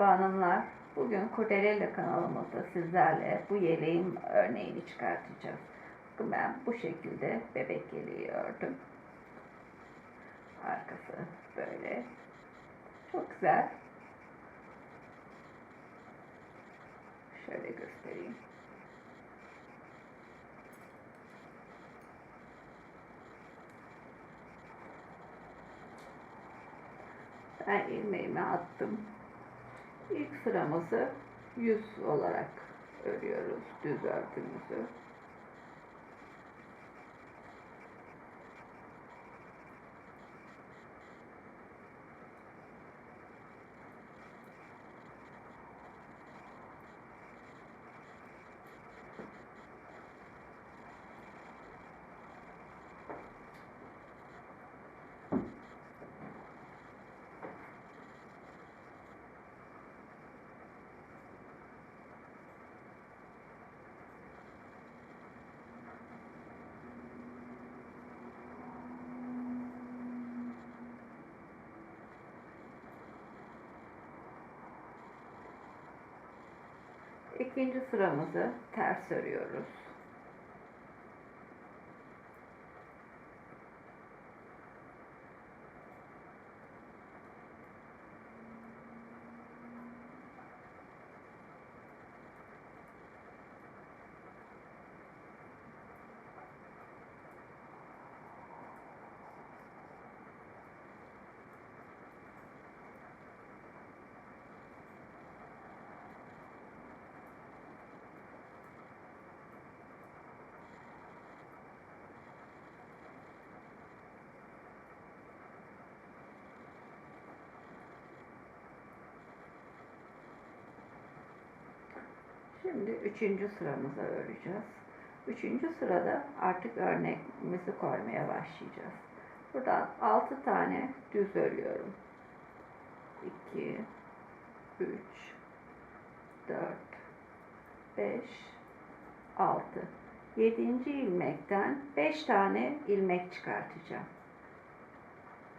Merhaba hanımlar. Bugün Kurdelella kanalımızda sizlerle bu yeleğin örneğini çıkartacağız. Bakın ben bu şekilde bebek yeleği ördüm. Arkası böyle. Çok güzel. Şöyle göstereyim. Ben ilmeğimi attım. İlk sıramızı yüz olarak örüyoruz düz örgümüzü. İkinci sıramızı ters örüyoruz. Şimdi üçüncü sıramıza öreceğiz. Üçüncü sırada artık örneğimizi koymaya başlayacağız. Buradan altı tane düz örüyorum. 2 3 4 5 6 7. ilmekten 5 tane ilmek çıkartacağım.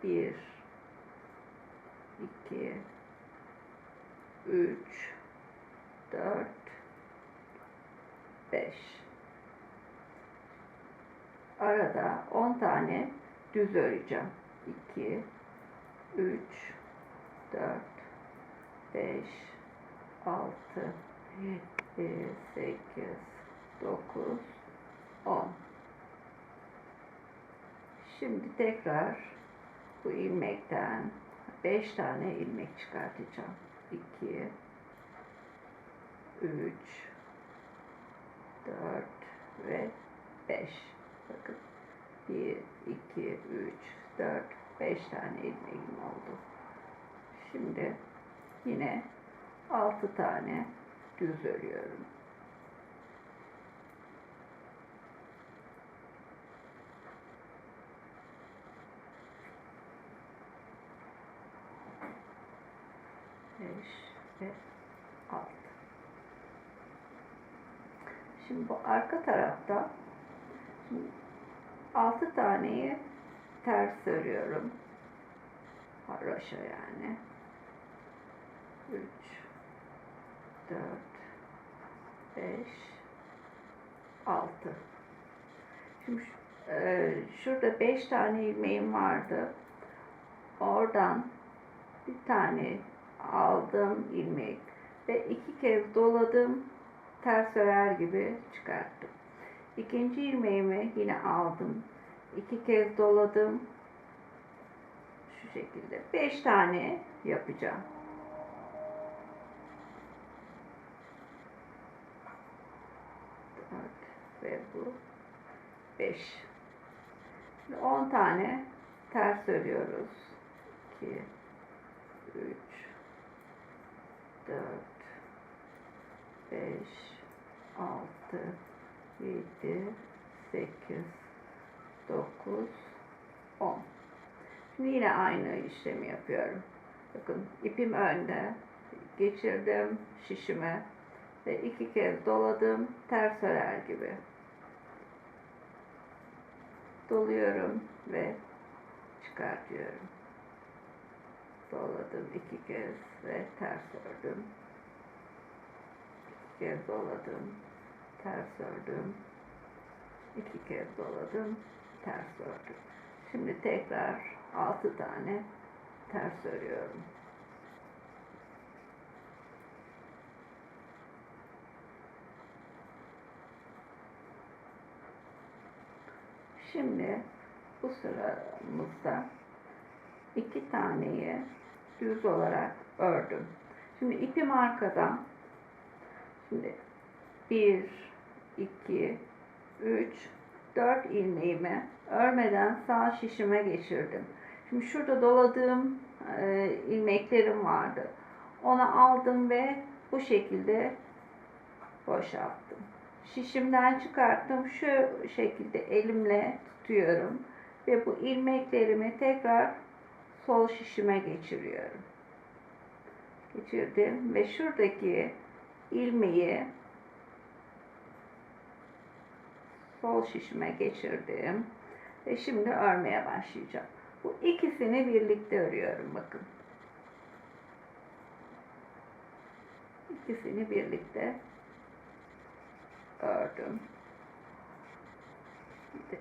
1 2 3 4 5 arada 10 tane düz öreceğim. 2 3 4 5 6 7 8 9 10 şimdi tekrar bu ilmekten 5 tane ilmek çıkartacağım. 2 3 4 ve 5. Bakın 1, 2, 3, 4, 5 tane ilmeğim oldu. Şimdi yine 6 tane düz örüyorum. Beş ve altı. Şimdi bu arka tarafta şimdi 6 taneyi ters örüyorum. Haroşa yani. 3 4 5 6 Şimdi e, şurada 5 tane ilmeğim vardı. Oradan bir tane aldım ilmek ve iki kez doladım ters örer gibi çıkarttım. İkinci ilmeğimi yine aldım. iki kez doladım. Şu şekilde. Beş tane yapacağım. Dört ve bu beş. Şimdi on tane ters örüyoruz. İki, üç, dört, 5 6 7 8 9 10 Şimdi yine aynı işlemi yapıyorum. Bakın ipim önde. Geçirdim şişime ve iki kez doladım ters örer gibi. Doluyorum ve çıkartıyorum. doladım iki kez ve ters ördüm. Kez doladım, ters ördüm. İki kez doladım, ters ördüm. Şimdi tekrar altı tane ters örüyorum. Şimdi bu sıramızda iki taneyi düz olarak ördüm. Şimdi ipim arkadan. Şimdi bir, iki, üç, dört ilmeğimi örmeden sağ şişime geçirdim. Şimdi şurada doladığım e, ilmeklerim vardı. Onu aldım ve bu şekilde boşalttım. Şişimden çıkarttım. Şu şekilde elimle tutuyorum. Ve bu ilmeklerimi tekrar sol şişime geçiriyorum. Geçirdim ve şuradaki ilmeği sol şişime geçirdim. Ve şimdi örmeye başlayacağım. Bu ikisini birlikte örüyorum bakın. İkisini birlikte ördüm. Bir,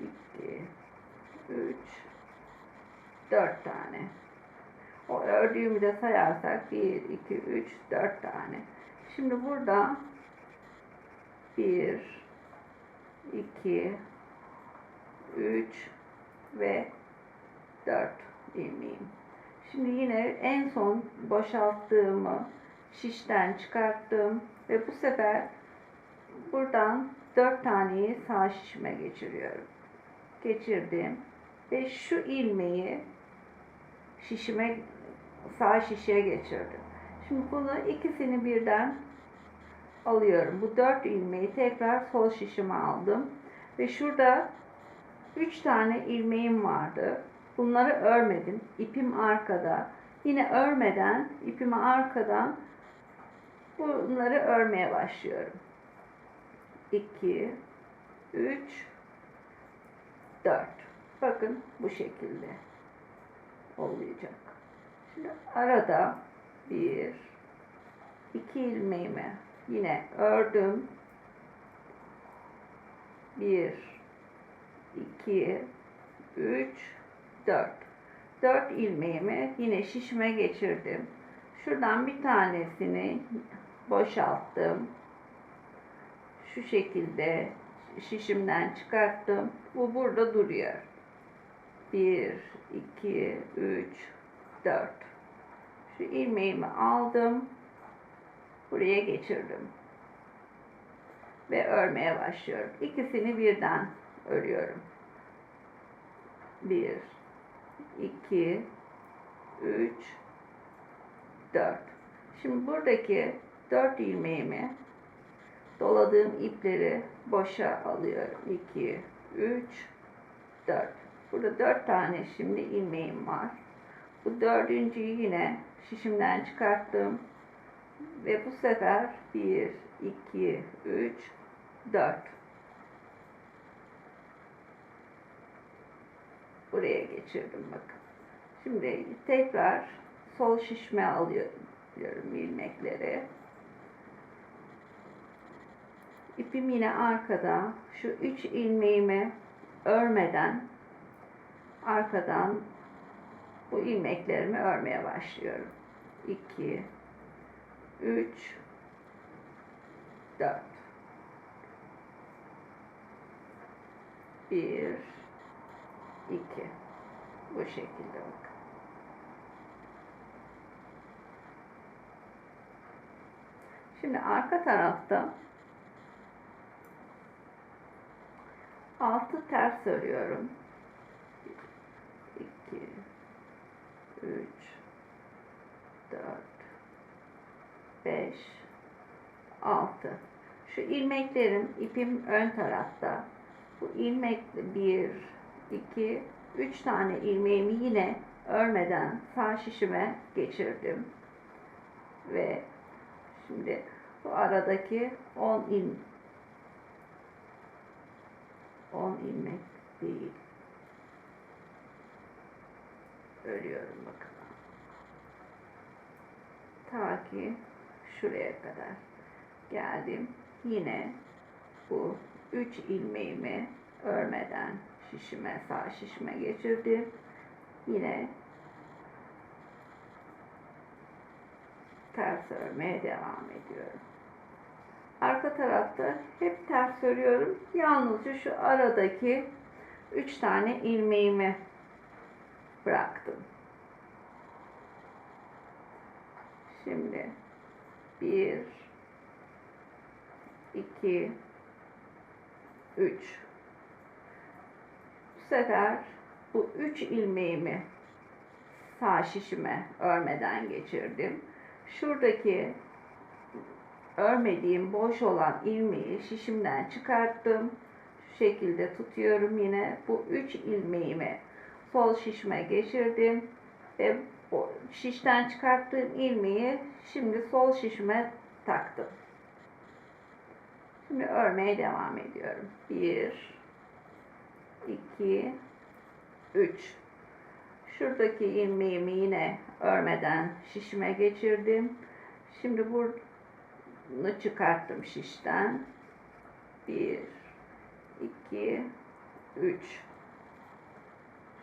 iki, üç, dört tane. O ördüğümü de sayarsak bir, iki, üç, dört tane. Şimdi burada bir, iki, üç ve dört ilmeğim. Şimdi yine en son boşalttığımı şişten çıkarttım ve bu sefer buradan dört taneyi sağ şişime geçiriyorum. Geçirdim ve şu ilmeği şişime sağ şişeye geçirdim. Şimdi bunu ikisini birden alıyorum. Bu dört ilmeği tekrar sol şişime aldım ve şurada üç tane ilmeğim vardı. Bunları örmedim. İpim arkada. Yine örmeden ipimi arkadan bunları örmeye başlıyorum. 2 3 4 Bakın bu şekilde olacak. Şimdi arada bir iki ilmeğimi yine ördüm. Bir, iki, üç, dört. Dört ilmeğimi yine şişime geçirdim. Şuradan bir tanesini boşalttım. Şu şekilde şişimden çıkarttım. Bu burada duruyor. 1, 2, 3, 4. Şu ilmeğimi aldım. Buraya geçirdim. Ve örmeye başlıyorum. İkisini birden örüyorum. 1, 2, 3, 4. Şimdi buradaki 4 ilmeğimi doladığım ipleri boşa alıyorum. 2, 3, 4. Burada 4 tane şimdi ilmeğim var. Bu dördüncüyü yine şişimden çıkarttım. Ve bu sefer 1, 2, 3, 4. Buraya geçirdim bakın. Şimdi tekrar sol şişme alıyorum ilmekleri. İpim yine arkada. Şu üç ilmeğimi örmeden arkadan bu ilmeklerimi örmeye başlıyorum. 2 3 4 1 2 bu şekilde bakın. Şimdi arka tarafta altı ters örüyorum. 2 3 4 5 6 Şu ilmeklerim ipim ön tarafta. Bu ilmek 1 2 3 tane ilmeğimi yine örmeden sağ şişime geçirdim. Ve şimdi bu aradaki 10 ilmek 10 ilmek değil. Örüyorum bakın. Ta ki şuraya kadar geldim. Yine bu üç ilmeğimi örmeden şişime sağ şişime geçirdim. Yine ters örmeye devam ediyorum. Arka tarafta hep ters örüyorum. Yalnızca şu aradaki üç tane ilmeğimi bıraktım. Şimdi bir, iki, üç. Bu sefer bu üç ilmeğimi sağ şişime örmeden geçirdim. Şuradaki örmediğim boş olan ilmeği şişimden çıkarttım. Şu şekilde tutuyorum yine. Bu üç ilmeğimi sol şişime geçirdim. Ve şişten çıkarttığım ilmeği şimdi sol şişime taktım. Şimdi örmeye devam ediyorum. 1 2 3 Şuradaki ilmeğimi yine örmeden şişime geçirdim. Şimdi bunu çıkarttım şişten. 1 2 3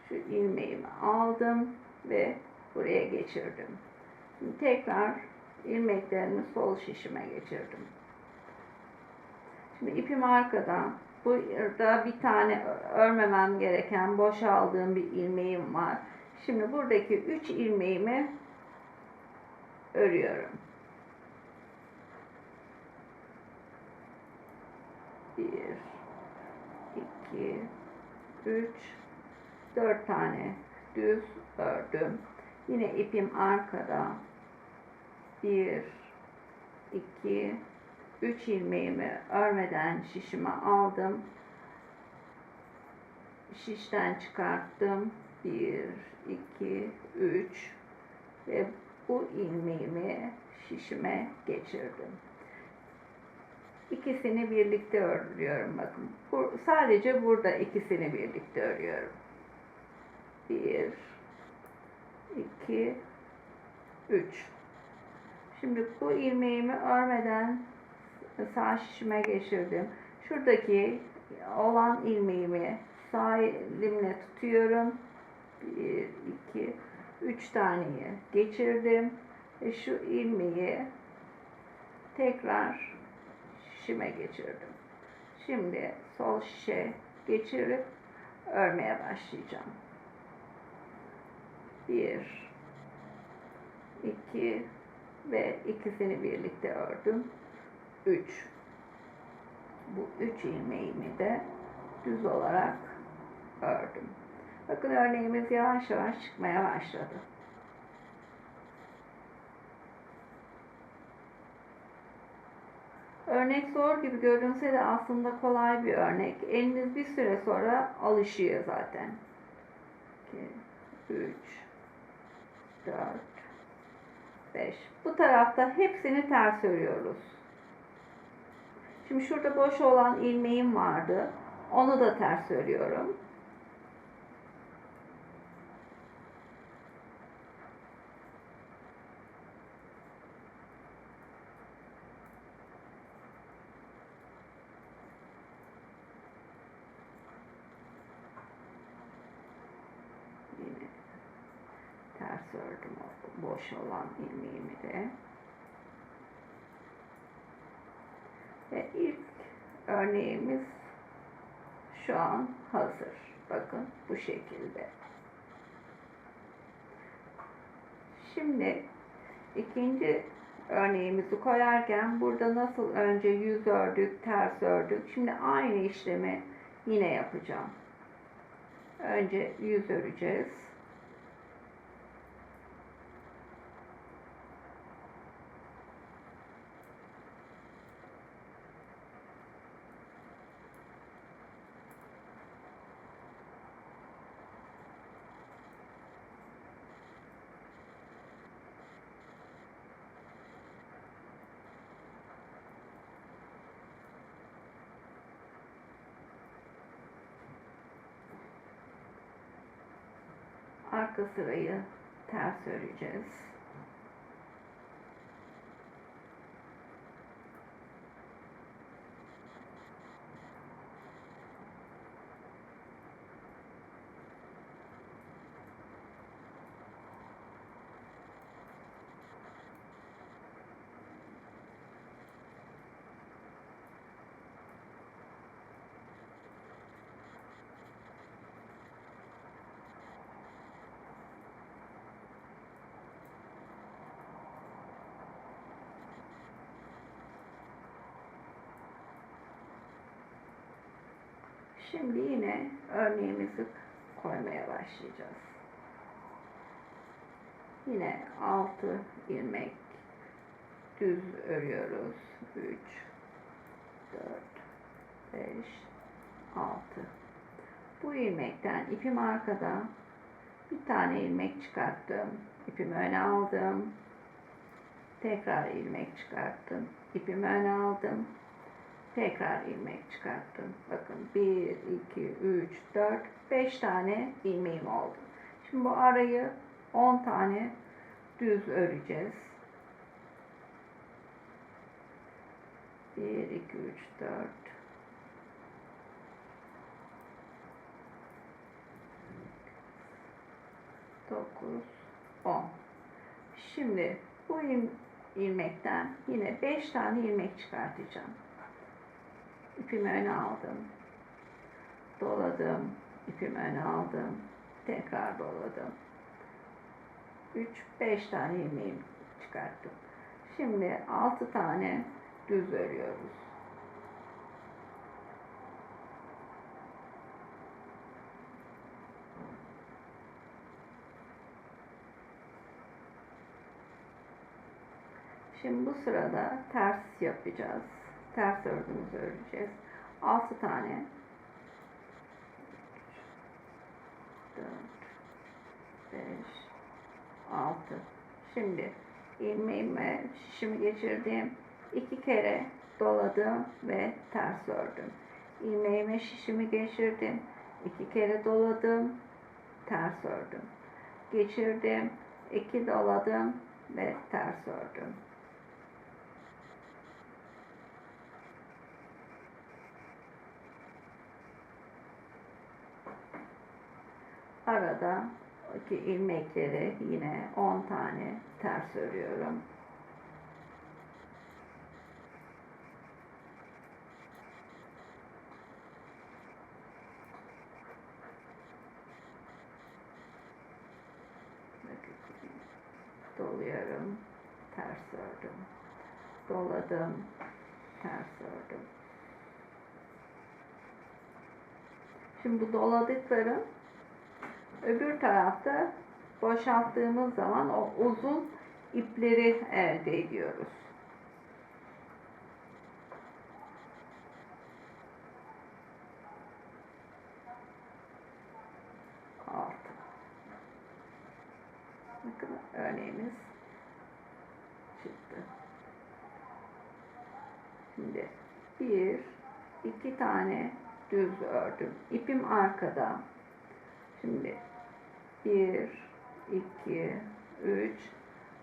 Şu ilmeğimi aldım ve buraya geçirdim. Şimdi tekrar ilmeklerimi sol şişime geçirdim. Şimdi ipim arkada. Burada bir tane örmemem gereken boşaldığım bir ilmeğim var. Şimdi buradaki üç ilmeğimi örüyorum. Bir, iki, üç, dört tane düz ördüm. Yine ipim arkada. Bir, iki, üç ilmeğimi örmeden şişime aldım. Şişten çıkarttım. Bir, iki, üç ve bu ilmeğimi şişime geçirdim. İkisini birlikte örüyorum bakın. Bu, sadece burada ikisini birlikte örüyorum. Bir, iki, üç. Şimdi bu ilmeğimi örmeden sağ şişime geçirdim. Şuradaki olan ilmeğimi sağ elimle tutuyorum. Bir, iki, üç taneyi geçirdim. Ve şu ilmeği tekrar şişime geçirdim. Şimdi sol şişe geçirip örmeye başlayacağım. Bir, iki ve ikisini birlikte ördüm. Üç. Bu üç ilmeğimi de düz olarak ördüm. Bakın örneğimiz yavaş yavaş çıkmaya başladı. Örnek zor gibi görünse de aslında kolay bir örnek. Eliniz bir süre sonra alışıyor zaten. 2, 3, 4, 5. Bu tarafta hepsini ters örüyoruz. Şimdi şurada boş olan ilmeğim vardı. Onu da ters örüyorum. Yine ters ördüm o boş olan ilmeğimi de. Ve ilk örneğimiz şu an hazır. Bakın bu şekilde. Şimdi ikinci örneğimizi koyarken burada nasıl önce yüz ördük, ters ördük. Şimdi aynı işlemi yine yapacağım. Önce yüz öreceğiz. Arka sırayı ters öreceğiz. Şimdi yine örneğimizi koymaya başlayacağız. Yine 6 ilmek düz örüyoruz. 3 4 5 6 Bu ilmekten ipim arkada bir tane ilmek çıkarttım. İpimi öne aldım. Tekrar ilmek çıkarttım. İpimi öne aldım. Tekrar ilmek çıkarttım. Bakın 1, 2, 3, 4, 5 tane ilmeğim oldu. Şimdi bu arayı 10 tane düz öreceğiz. 1, 2, 3, 4, 9, 10. Şimdi bu il- ilmekten yine 5 tane ilmek çıkartacağım. İpimi öne aldım. Doladım. İpimi öne aldım. Tekrar doladım. 3-5 tane ilmeğimi çıkarttım. Şimdi 6 tane düz örüyoruz. Şimdi bu sırada ters yapacağız. Ters ördüğümüzü öreceğiz. 6 tane 4 5 6 Şimdi ilmeğime şişimi geçirdim. iki kere doladım ve ters ördüm. İlmeğime şişimi geçirdim. iki kere doladım, ters ördüm. Geçirdim, iki doladım ve ters ördüm. Arada ki ilmekleri yine 10 tane ters örüyorum. Doluyorum, ters ördüm. Doladım, ters ördüm. Şimdi bu doladıklarım Öbür tarafta boşalttığımız zaman o uzun ipleri elde ediyoruz. Bakın örneğimiz çıktı. Şimdi bir, iki tane düz ördüm. İpim arkada. Şimdi 1, 2, 3,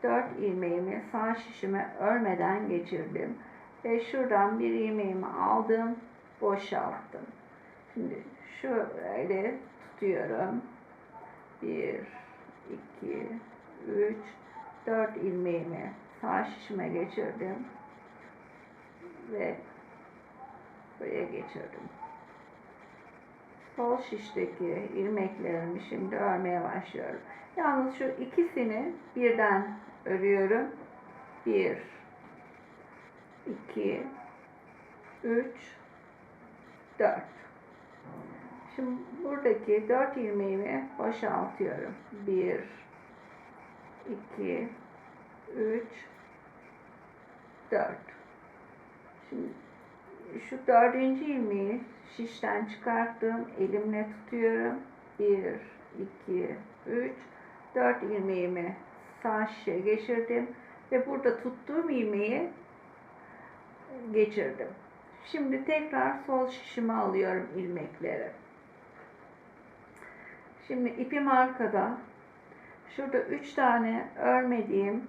4 ilmeğimi sağ şişime örmeden geçirdim. Ve şuradan bir ilmeğimi aldım, boşalttım. Şimdi şöyle tutuyorum. 1, 2, 3, 4 ilmeğimi sağ şişime geçirdim. Ve buraya geçirdim sol şişteki ilmeklerimi şimdi örmeye başlıyorum. Yalnız şu ikisini birden örüyorum. Bir, iki, üç, dört. Şimdi buradaki dört ilmeğimi boşaltıyorum. Bir, iki, üç, dört. Şimdi şu dördüncü ilmeği şişten çıkarttım. Elimle tutuyorum. 1, 2, 3, 4 ilmeğimi sağ şişe geçirdim. Ve burada tuttuğum ilmeği geçirdim. Şimdi tekrar sol şişime alıyorum ilmekleri. Şimdi ipim arkada. Şurada üç tane örmediğim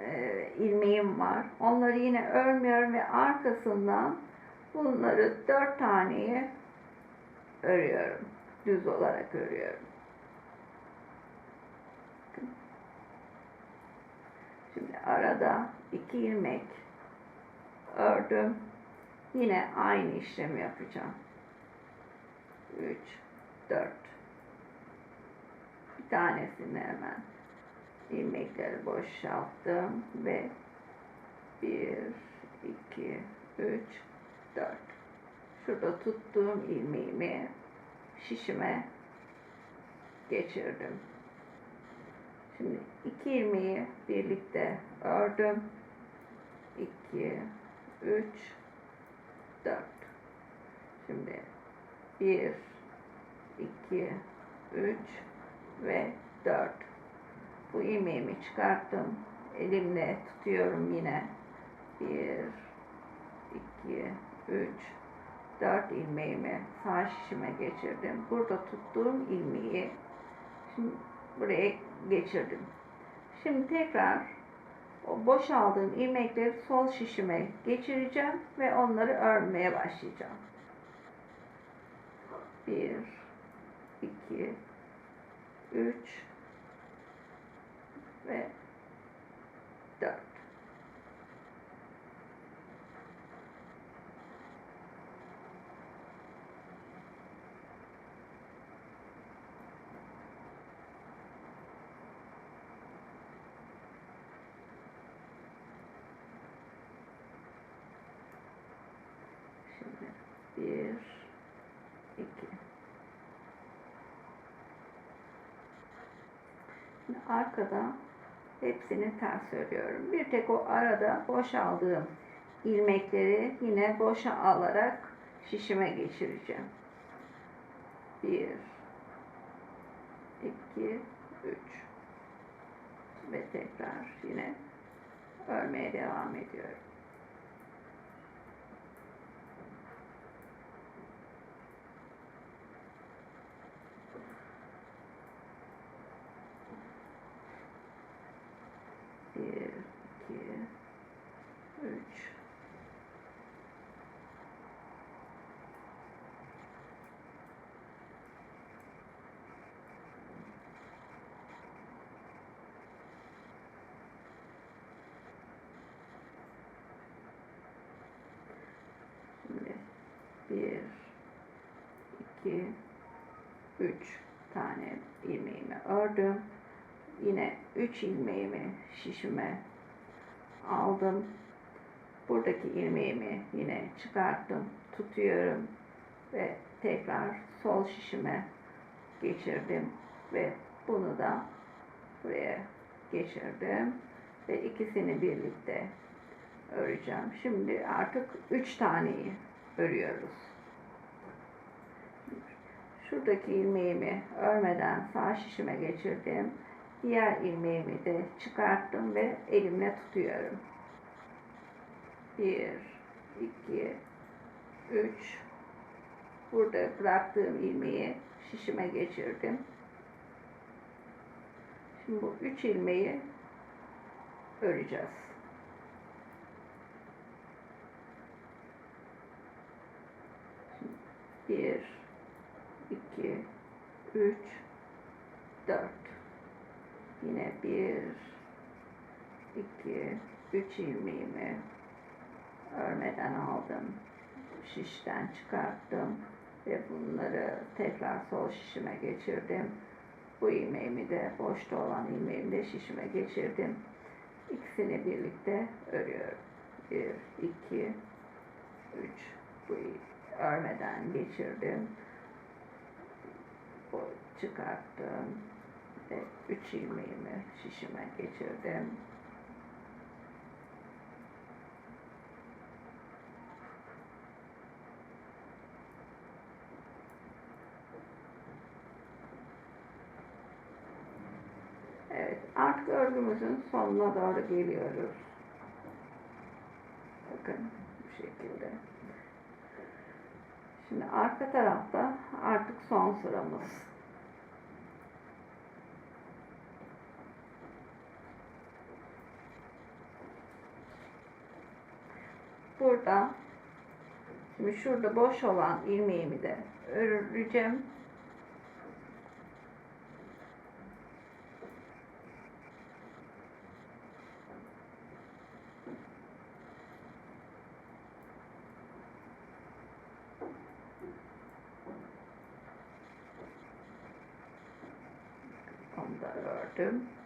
e, ilmeğim var. Onları yine örmüyorum ve arkasından bunları dört taneyi örüyorum. Düz olarak örüyorum. Şimdi arada iki ilmek ördüm. Yine aynı işlemi yapacağım. 3 4 Bir tanesini hemen ilmekleri boşalttım ve 1 2 3 4 Şurada tuttuğum ilmeğimi şişime geçirdim. Şimdi iki ilmeği birlikte ördüm. 2 3 4 Şimdi 1 2 3 ve 4 Bu ilmeğimi çıkarttım. Elimle tutuyorum yine. 1 2 3 4 ilmeğimi sağ şişime geçirdim. Burada tuttuğum ilmeği şimdi buraya geçirdim. Şimdi tekrar o boşaldığım ilmekleri sol şişime geçireceğim ve onları örmeye başlayacağım. 1 2 3 ve 4 Şimdi bir, iki. Şimdi arkada hepsini ters örüyorum. Bir tek o arada boşaldığım ilmekleri yine boşa alarak şişime geçireceğim. Bir, iki, üç. Ve tekrar yine örmeye devam ediyorum. 2 3 tane ilmeğimi ördüm. Yine 3 ilmeğimi şişime aldım. Buradaki ilmeğimi yine çıkarttım, tutuyorum ve tekrar sol şişime geçirdim ve bunu da buraya geçirdim ve ikisini birlikte öreceğim. Şimdi artık 3 taneyi örüyoruz. Şuradaki ilmeğimi örmeden sağ şişime geçirdim. Diğer ilmeğimi de çıkarttım ve elimle tutuyorum. 1 2 3 Burada bıraktığım ilmeği şişime geçirdim. Şimdi bu üç ilmeği öreceğiz. Şimdi bir, iki, üç, dört. Yine bir, iki, üç ilmeğimi örmeden aldım. Şişten çıkarttım ve bunları tekrar sol şişime geçirdim. Bu ilmeğimi de boşta olan ilmeğimi de şişime geçirdim. İkisini birlikte örüyorum. Bir, iki, üç. Bu örmeden geçirdim. Bu çıkarttım ve üç ilmeğimi şişime geçirdim. Evet, artık örgümüzün sonuna doğru geliyoruz. Bakın bu şekilde. Şimdi arka tarafta artık son sıramız. Burada şimdi şurada boş olan ilmeğimi de öreceğim. Onu